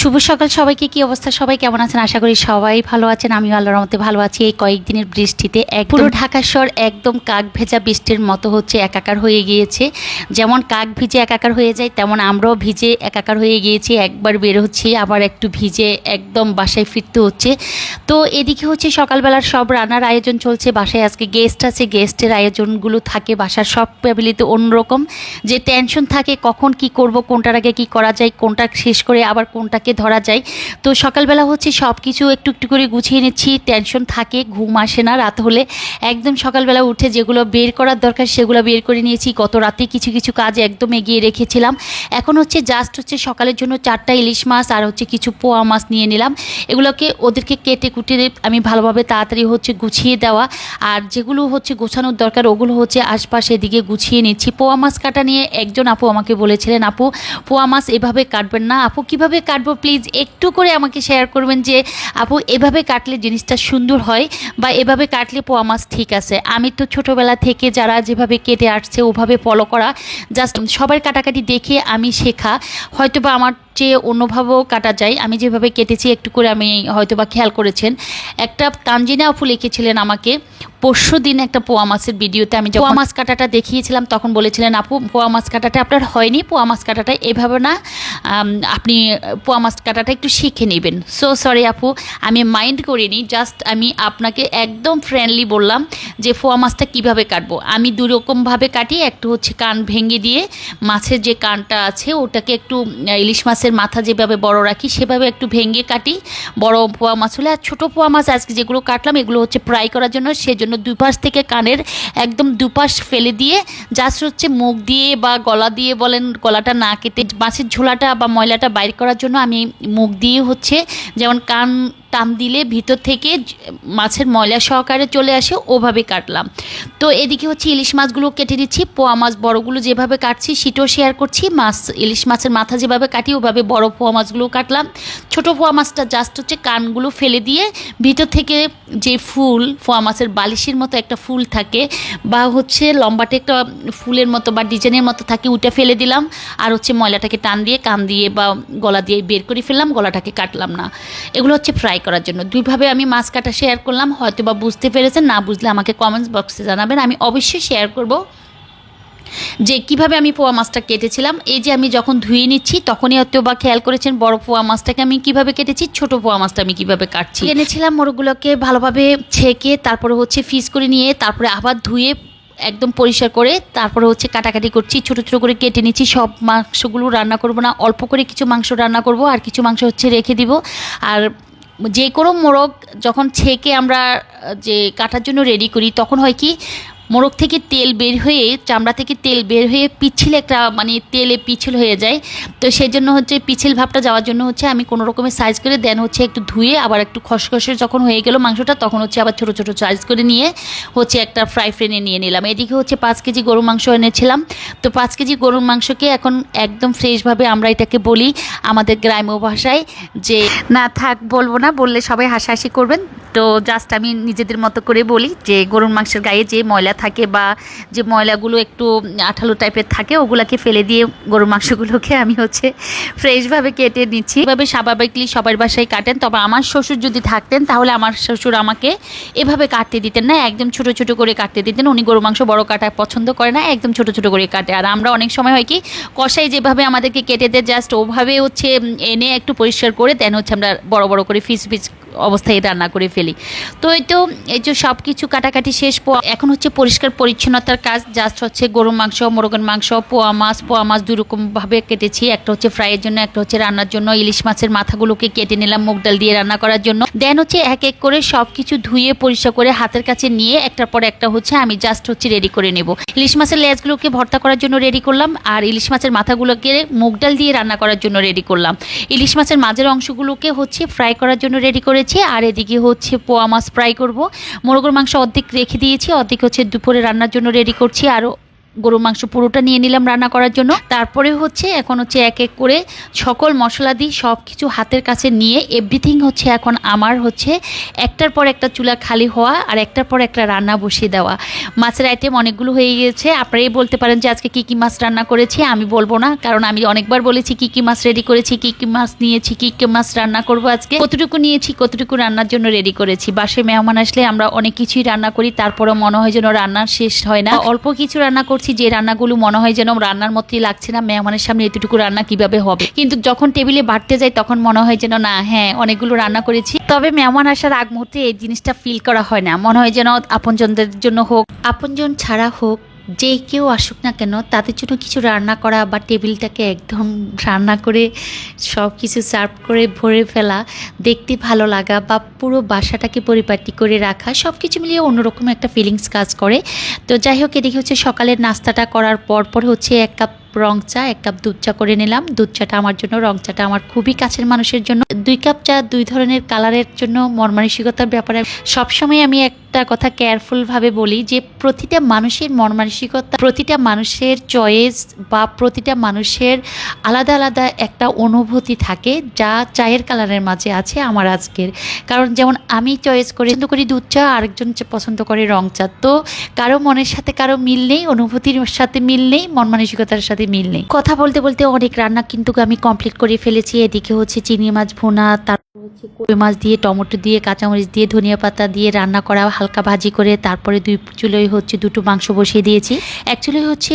শুভ সকাল সবাইকে, কি অবস্থা? সবাই কেমন আছেন? আশা করি সবাই ভালো আছেন। আমিও আল্লাহর রহমতে ভালো আছি। এই কয়েকদিনের বৃষ্টিতে এক পুরো ঢাকা শহর একদম কাক ভেজা বৃষ্টির মতো হচ্ছে, একাকার হয়ে গিয়েছে। যেমন কাক ভিজে একাকার হয়ে যায়, তেমন আমরাও ভিজে একাকার হয়ে গিয়েছি। একবার বের হচ্ছি, আবার একটু ভিজে একদম বাসায় ফিরতে হচ্ছে। তো এদিকে হচ্ছে সকালবেলার সব রান্নার আয়োজন চলছে। বাসায় আজকে গেস্ট আছে। গেস্টের আয়োজনগুলো থাকে বাসার সব ফ্যামিলিতে অন্যরকম। যে টেনশন থাকে কখন কি করব, কোনটার আগে কি করা যায়, কোনটা শেষ করে আবার কোনটাকে ধরা যায়। তো সকালবেলা হচ্ছে সব কিছু একটু একটু করে গুছিয়ে নিচ্ছি টেনশন থাকে, ঘুম আসে না, রাত হলে একদম সকালবেলা উঠে যেগুলো বের করার দরকার সেগুলো বের করে নিয়েছি। গত রাতে কিছু কিছু কাজ একদম এগিয়ে রেখেছিলাম। এখন হচ্ছে জাস্ট হচ্ছে সকালের জন্য চারটা ইলিশ মাছ আর হচ্ছে কিছু পোয়া মাছ নিয়ে নিলাম। এগুলোকে ওদেরকে কেটে কুটে আমি ভালোভাবে তাড়াতাড়ি হচ্ছে গুছিয়ে দেওয়া। আর যেগুলো হচ্ছে গোছানোর দরকার ওগুলো হচ্ছে আশপাশ এদিকে গুছিয়ে নিচ্ছি। পোয়া মাছ কাটা নিয়ে একজন আপু আমাকে বলেছিলেন, আপু, পোয়া মাছ এভাবে কাটবেন না। আপু, কীভাবে কাটবো? প্লিজ একটু করে আমাকে শেয়ার করবেন যে, আপু, এভাবে কাটলে জিনিসটা সুন্দর হয় বা এভাবে কাটলে পোয়া মাছ ঠিক আছে? আমি তো ছোটোবেলা থেকে যারা যেভাবে কেটে আসছে ওভাবে ফলো করা জাস্ট সবার কাটাকাটি দেখে আমি শেখা। হয়তো বা আমার চেয়ে অন্যভাবেও কাটা যায়। আমি যেভাবে কেটেছি একটু করে আমি হয়তো বা খেয়াল করেছেন। একটা তানজিনা আপু লিখেছিলেন আমাকে পরশু দিন একটা পোয়া মাছের ভিডিওতে আমি পোয়া মাছ কাটাটা দেখিয়েছিলাম তখন বলেছিলেন আপু পোয়া মাছ কাটাটা আপনার হয়নি পোয়া মাছ কাটাটা এভাবে না। আপনি পোয়া মাছ কাটাটা একটু শিখে নেবেন। সো সরি আপু আমি মাইন্ড করিনি জাস্ট আমি আপনাকে একদম ফ্রেন্ডলি বললাম যে পোয়া মাছটা কীভাবে কাটবো। আমি দুরকমভাবে কাটি একটু হচ্ছে কান ভেঙে দিয়ে মাছের যে কানটা আছে ওটাকে একটু ইলিশ মাছের মাথা যেভাবে বড় রাখি, সেভাবে একটু ভেঙে কাটি। বড় পোয়া মাছ হলে আর ছোটো পোয়া মাছ আজকে যেগুলো কাটলাম, এগুলো হচ্ছে ফ্রাই করার জন্য। সেজন্য দুপাশ থেকে কানের একদম দুপাশ ফেলে দিয়ে, জাস্ট হচ্ছে মুখ দিয়ে বা গলা দিয়ে বলেন, গলাটা না কেটে, মাছের ঝোলাটা বা ময়লাটা বাইর করার জন্য আমি মুখ দিয়ে হচ্ছে যেমন কান টান দিলে ভিতর থেকে মাছের ময়লা সহকারে চলে আসে, ওভাবে কাটলাম। তো এদিকে হচ্ছে ইলিশ মাছগুলো কেটে দিচ্ছি, পোয়া মাছ বড়গুলো যেভাবে কাটছি সেটাও শেয়ার করছি, মাছ, ইলিশ মাছের মাথা যেভাবে কাটি ওভাবে বড় পোয়া মাছগুলো কাটলাম। ছোট পোয়া মাছটা জাস্ট হচ্ছে কানগুলো ফেলে দিয়ে ভিতর থেকে যে ফুল, পোয়া মাছের বালিশের মতো একটা ফুল থাকে বা হচ্ছে লম্বাটে একটা ফুলের মতো বা ডিজাইনের মতো থাকে ওটা ফেলে দিলাম। আর হচ্ছে ময়লাটাকে টান দিয়ে, কান দিয়ে বা গলা দিয়ে বের করে ফেললাম, গলাটাকে কাটলাম না। এগুলো হচ্ছে ফ্রাই করার জন্য। দুইভাবে আমি মাছ কাটা শেয়ার করলাম হয়তো বা বুঝতে পেরেছেন, না বুঝলে আমাকে কমেন্টস বক্সে জানাবেন। আমি অবশ্যই শেয়ার করব যে কীভাবে আমি পোয়া মাছটা কেটেছিলাম। এই যে আমি যখন ধুয়ে নিচ্ছি, তখনই হয়তো বা খেয়াল করেছেন, বড় পোয়া মাছটাকে আমি কীভাবে কেটেছি, ছোট পোয়া মাছটা আমি কীভাবে কাটছি। এনেছিলাম মোরগগুলোকে ভালোভাবে ছেঁকে, তারপরে হচ্ছে ফিস করে নিয়ে, তারপরে আবার ধুয়ে একদম পরিষ্কার করে, তারপরে হচ্ছে কাটাকাটি করছি, ছোটো ছোটো করে কেটে নিচ্ছি। সব মাংসগুলো রান্না করব না, অল্প করে কিছু মাংস রান্না করব, আর কিছু মাংস হচ্ছে রেখে দিব। আর যে কোনো মোরগ যখন ছেঁকে আমরা যে কাটার জন্য রেডি করি তখন হয় কি মোরগ থেকে তেল বের হয়ে, চামড়া থেকে তেল বের হয়ে পিছিল একটা মানে তেলে পিছিল হয়ে যায়। তো সেই জন্য হচ্ছে পিছিল ভাবটা যাওয়ার জন্য হচ্ছে আমি কোনো রকমের সাইজ করে দেন হচ্ছে একটু ধুয়ে, আবার একটু খসখসে যখন হয়ে গেল মাংসটা, তখন হচ্ছে আবার ছোটো ছোটো সাইজ করে নিয়ে হচ্ছে একটা ফ্রাই ফ্রেনে নিয়ে নিলাম। এদিকে হচ্ছে পাঁচ কেজি গরুর মাংস এনেছিলাম। তো পাঁচ কেজি গরুর মাংসকে এখন একদম ফ্রেশভাবে আমরা এটাকে বলি আমাদের গ্রাম্য ভাষায় যে না, থাক, বলব না, বললে সবাই হাসাহাসি করবেন। তো জাস্ট আমি নিজেদের মতো করে বলি যে গরুর মাংসের গায়ে যে ময়লা থাকে বা যে ময়লাগুলো একটু আঠালো টাইপের থাকে, ওগুলাকে ফেলে দিয়ে গরুর মাংসগুলোকে আমি হচ্ছে ফ্রেশভাবে কেটে নিচ্ছি। এভাবে স্বাভাবিকলি সবার বাসায় কাটেন, তবে আমার শ্বশুর যদি থাকতেন তাহলে আমার শ্বশুর আমাকে এভাবে কাটতে দিতেন না, একদম ছোট ছোট করে কাটতে দিতেন। উনি গরু মাংস বড় কাটা পছন্দ করে না, একদম ছোট ছোট করে কাটে। আর আমরা অনেক সময় হয় কি কষাই যেভাবে আমাদেরকে কেটে দেয় জাস্ট ওভাবে হচ্ছে এনে একটু পরিষ্কার করে দেন হচ্ছে আমরা বড় বড় করে ফিস ফিস অবস্থায় রান্না করে ফেলি। তো এই তো, এই যে সব কিছু কাটাকাটি শেষ এখন হচ্ছে পরিষ্কার পরিচ্ছন্নতার কাজ জাস্ট হচ্ছে গরুর মাংস, মোরগের মাংস, পোয়া মাছ পোয়া মাছ দুই রকমভাবে কেটেছি। একটা হচ্ছে ফ্রাইয়ের জন্য, একটা হচ্ছে রান্নার জন্য। ইলিশ মাছের মাথাগুলোকে কেটে নিলাম মুগ ডাল দিয়ে রান্না করার জন্য। দেন হচ্ছে এক এক করে সব কিছু ধুয়ে, পরিষ্কার করে হাতের কাছে নিয়ে, একটার পর একটা হচ্ছে আমি জাস্ট হচ্ছে রেডি করে নেব। ইলিশ মাছের লেজগুলোকে ভর্তা করার জন্য রেডি করলাম, আর ইলিশ মাছের মাথাগুলোকে মুগ ডাল দিয়ে রান্না করার জন্য রেডি করলাম। ইলিশ মাছের মাঝের অংশগুলোকে হচ্ছে ফ্রাই করার জন্য রেডি করেছি, আর এদিকে হচ্ছে পোয়া মাছ ফ্রাই করব। মোরগোর মাংস অর্ধেক রেখে দিয়েছি, অর্ধেক হচ্ছে দুপুরে রান্নার জন্য রেডি করছি। আরও গরু মাংস পুরোটা নিয়ে নিলাম রান্না করার জন্য। তারপরে হচ্ছে এখন হচ্ছে এক এক করে সকল মশলা দিয়ে সব কিছু হাতের কাছে নিয়ে এভরিথিং হচ্ছে এখন আমার হচ্ছে একটার পর একটা চুলা খালি হওয়া আর একটার পর একটা রান্না বসিয়ে দেওয়া। মাছের আইটেম অনেকগুলো হয়ে গিয়েছে। আপনারাই বলতে পারেন যে আজকে কী কী মাছ রান্না করেছি, আমি বলব না। কারণ আমি অনেকবার বলেছি কী কী মাছ রেডি করেছি, কী কী মাছ নিয়েছি, কী কী মাছ রান্না করব আজকে। কতটুকু নিয়েছি, কতটুকু রান্নার জন্য রেডি করেছি। বাসে মেহমান আসলে আমরা অনেক কিছুই রান্না করি, তারপরেও মনে হয় যেন রান্নার শেষ হয় না। অল্প কিছু রান্না করছি যে রান্নাগুলো মনে হয় যেন রান্নার মতোই লাগছে না, মেহমানের সামনে এতটুকু রান্না কীভাবে হবে? কিন্তু যখন টেবিলে বাড়তে যাই তখন মনে হয় যেন না হ্যাঁ অনেকগুলো রান্না করেছি। তবে মেহমান আসার আগ মুহূর্তে এই জিনিসটা ফিল করা হয় না। মনে হয় যেন আপনজনদের জন্য হোক, আপনজন ছাড়া হোক যে কেউ আসুক না কেন, তাদের জন্য কিছু রান্না করা বা টেবিলটাকে একদম রান্না করে সব কিছু সার্ভ করে ভরে ফেলা, দেখতে ভালো লাগা বা পুরো বাসাটাকে পরিপাটি করে রাখা সব কিছু মিলিয়ে অন্যরকম একটা ফিলিংস কাজ করে। তো যাই হোক, এদিকে হচ্ছে সকালের নাস্তাটা করার পর পর হচ্ছে এক কাপ রং চা, এক কাপ দুধ চা করে নিলাম। দুধ চাটা আমার জন্য, রং চাটা আমার খুবই কাছের মানুষের জন্য। দুই কাপ চা, দুই ধরনের কালারের জন্য মন মানসিকতার ব্যাপারে সবসময় আমি একটা কথা কেয়ারফুলভাবে বলি যে, প্রতিটা মানুষের মন মানসিকতা প্রতিটা মানুষের চয়েস বা প্রতিটা মানুষের আলাদা আলাদা একটা অনুভূতি থাকে যা চায়ের কালারের মাঝে আছে আমার আজকের। কারণ যেমন আমি চয়েস করে পছন্দ করি দুধ চা, আরেকজন পছন্দ করে রং চা। তো কারও মনের সাথে কারও মিল নেই, অনুভূতির সাথে মিল নেই মন মানসিকতার সাথে মিল নেই। কথা বলতে বলতে অনেক রান্না কিন্তু আমি কমপ্লিট করে ফেলেছি। এদিকে হচ্ছে চিনি মাছ ভোনা তারপর হচ্ছে কই মাছ দিয়ে, টমেটো দিয়ে, কাঁচামরিচ দিয়ে, ধনিয়া পাতা দিয়ে রান্না করা, হালকা ভাজি করে, তারপরে দুই চুলোয় হচ্ছে দুটো মাংস বসিয়ে দিয়েছি। অ্যাকচুয়ালি হচ্ছে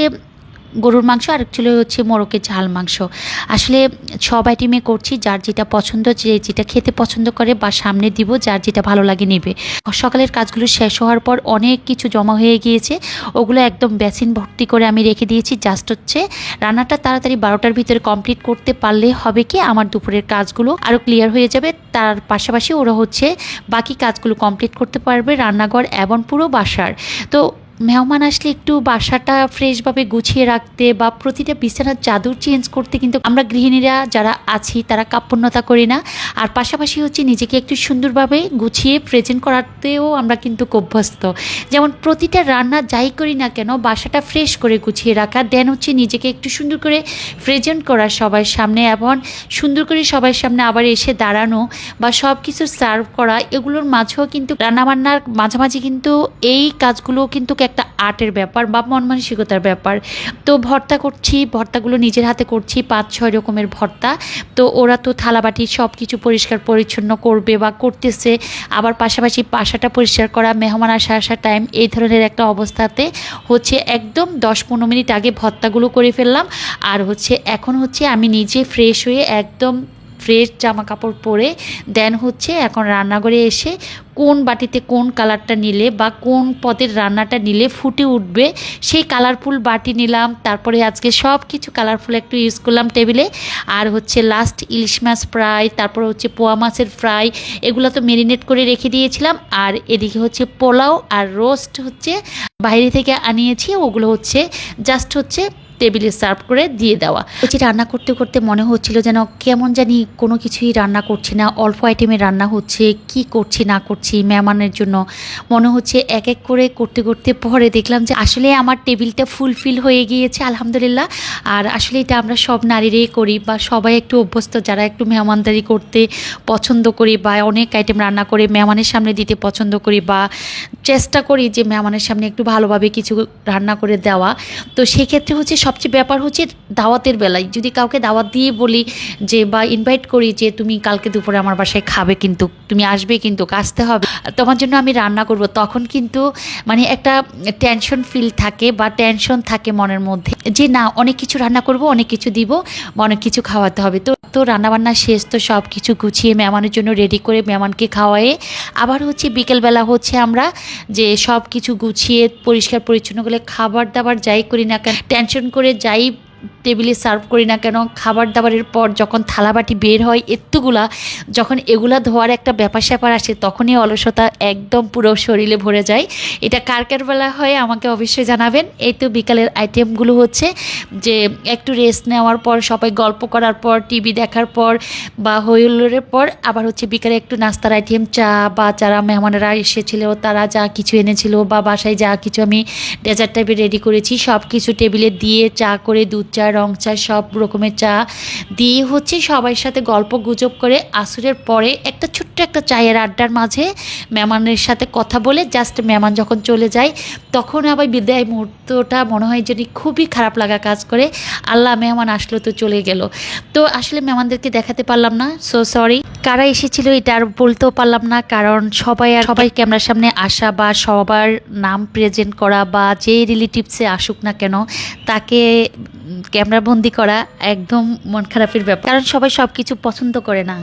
গরুর মাংস আর ছিল হচ্ছে মোরকের ঝাল মাংস। আসলে সব আইটেমে করছি, যার যেটা পছন্দ, যে যেটা খেতে পছন্দ করে বা সামনে দিব, যার যেটা ভালো লাগে নেবে। সকালের কাজগুলো শেষ হওয়ার পর অনেক কিছু জমা হয়ে গিয়েছে, ওগুলো একদম বেসিন ভর্তি করে আমি রেখে দিয়েছি। জাস্ট হচ্ছে রান্নাটা তাড়াতাড়ি বারোটার ভিতরে কমপ্লিট করতে পারলে হবে কি, আমার দুপুরের কাজগুলো আরও ক্লিয়ার হয়ে যাবে। তার পাশাপাশি ওরা হচ্ছে বাকি কাজগুলো কমপ্লিট করতে পারবে রান্নাঘর এবং পুরো বাসার। তো মেহমান আসলে একটু বাসাটা ফ্রেশভাবে গুছিয়ে রাখতে বা প্রতিটা বিছানার চাদর চেঞ্জ করতে কিন্তু আমরা গৃহিণীরা যারা আছি, তারা কাপ্পণ্যতা করি না। আর পাশাপাশি হচ্ছে নিজেকে একটু সুন্দরভাবে গুছিয়ে প্রেজেন্ট করাতেও আমরা কিন্তু অভ্যস্ত। যেমন প্রতিটা রান্না যাই করি না কেন, বাসাটা ফ্রেশ করে গুছিয়ে রাখা দেন হচ্ছে নিজেকে একটু সুন্দর করে প্রেজেন্ট করা সবার সামনে এবং সুন্দর করে সবার সামনে আবার এসে দাঁড়ানো বা সব কিছু সার্ভ করা, এগুলোর মাঝেও কিন্তু রান্নাবান্নার মাঝামাঝি কিন্তু এই কাজগুলো কিন্তু একটা আর্টের ব্যাপার বা মন মানসিকতার ব্যাপার। তো ভর্তা করছি, ভর্তাগুলো নিজের হাতে করছি পাঁচ ছয় রকমের ভর্তা। তো ওরা তো থালাবাটি সব কিছু পরিষ্কার পরিচ্ছন্ন করবে বা করতেছে। আবার পাশাপাশি বাসাটা পরিষ্কার করা, মেহমান আসা আসার টাইম এই ধরনের একটা অবস্থাতে হচ্ছে একদম দশ পনেরো মিনিট আগে ভর্তাগুলো করে ফেললাম। আর হচ্ছে এখন হচ্ছে আমি নিজে ফ্রেশ হয়ে একদম ফ্রেশ জামা কাপড় পরে দেন হচ্ছে এখন রান্নাঘরে এসে কোন বাটিতে কোন কালারটা নিলে বা কোন পদের রান্নাটা নিলে ফুটে উঠবে, সেই কালারফুল বাটি নিলাম, তারপরে আজকে সব কিছু কালারফুল একটু ইউজ করলাম টেবিলে আর হচ্ছে লাস্ট ইলিশ মাছ ফ্রাই তারপর হচ্ছে পোয়া মাছের ফ্রাই এগুলো তো মেরিনেট করে রেখে দিয়েছিলাম, আর এদিকে হচ্ছে পোলাও আর রোস্ট হচ্ছে বাইরে থেকে আনিয়েছি, ওগুলো হচ্ছে জাস্ট হচ্ছে টেবিলে সার্ভ করে দিয়ে দেওয়া। হচ্ছে রান্না করতে করতে মনে হচ্ছিল যেন কেমন জানি কোনো কিছুই রান্না করছি না, অল্প আইটেমে রান্না হচ্ছে, কি করছি, না করছি মেহমানের জন্য। মনে হচ্ছে এক এক করে করতে করতে পরে দেখলাম যে আসলে আমার টেবিলটা ফুলফিল হয়ে গিয়েছে, আলহামদুলিল্লাহ। আর আসলে এটা আমরা সব নারীরাই করি বা সবাই একটু অভ্যস্ত, যারা একটু মেহমানদারি করতে পছন্দ করি বা অনেক আইটেম রান্না করে মেহমানের সামনে দিতে পছন্দ করি বা চেষ্টা করি যে মেহমানের সামনে একটু ভালোভাবে কিছু রান্না করে দেওয়া। তো সেক্ষেত্রে হচ্ছে সবচেয়ে ব্যাপার হচ্ছে দাওয়াতের বেলায়। যদি কাউকে দাওয়াত দিয়ে বলি যে, বা ইনভাইট করি যে, তুমি কালকে দুপুরে আমার বাসায় খাবে কিন্তু, তুমি আসবে কিন্তু, আসতে হবে। তোমার জন্য আমি রান্না করব। তখন কিন্তু মানে একটা টেনশন ফিল থাকে বা টেনশন থাকে মনের মধ্যে যে, না, অনেক কিছু রান্না করব, অনেক কিছু দিব, অনেক কিছু খাওয়াতে হবে। তো তো রান্নাবান্না শেষ, তো সব কিছু গুছিয়ে মেহমানের জন্য রেডি করে মেহমানকে খাওয়ায়ে আবার হচ্ছে বিকেলবেলা হচ্ছে আমরা যে সব কিছু গুছিয়ে পরিষ্কার পরিচ্ছন্ন করে খাবার দাবার যাই করি না কেন টেনশন করে যাই টেবিলে সার্ভ করি না কেন খাবার দাবারের পর যখন থালাবাটি বের হয় এত্তগুলা যখন এগুলা ধোয়ার একটা ব্যাপার স্যাপার আসে, তখনই অলসতা একদম পুরো শরীরে ভরে যায়। এটা কার কার বেলা হয় আমাকে অবশ্যই জানাবেন। এই তো বিকালের আইটেমগুলো হচ্ছে যে, একটু রেস্ট নেওয়ার পর, সবাই গল্প করার পর টিভি দেখার পর বা হইহুল্লোড়ের পর, আবার হচ্ছে বিকালে একটু নাস্তার আইটেম চা বা যারা মেহমানেরা এসেছিল, তারা যা কিছু এনেছিল বা বাসায় যা কিছু আমি ডেজার্ট টাইপের রেডি করেছি সব কিছু টেবিলে দিয়ে চা করে, দুধ চা, রং চা, সব রকমের চা দিয়ে হচ্ছে সবার সাথে গল্প গুজব করে আসরের পরে একটা ছোট্ট একটা চায়ের আড্ডার মাঝে মেমানের সাথে কথা বলে জাস্ট মেমান যখন চলে যায়, তখন আবার বিদায় মুহূর্তটা মনে হয় যেন খুবই খারাপ লাগা কাজ করে। আল্লাহ মেহমান আসলো তো চলে গেল। তো আসলে মেমানদেরকে দেখাতে পারলাম না সো সরি কারা এসেছিল এটা আর বলতেও পারলাম না, কারণ সবাই আর সবাই ক্যামেরার সামনে আসা বা সবার নাম প্রেজেন্ট করা বা যে রিলেটিভসে আসুক না কেন, তাকে ক্যামেরা বন্দি করা একদম মন খারাপের ব্যাপার। কারণ সবাই সব কিছু পছন্দ করে না।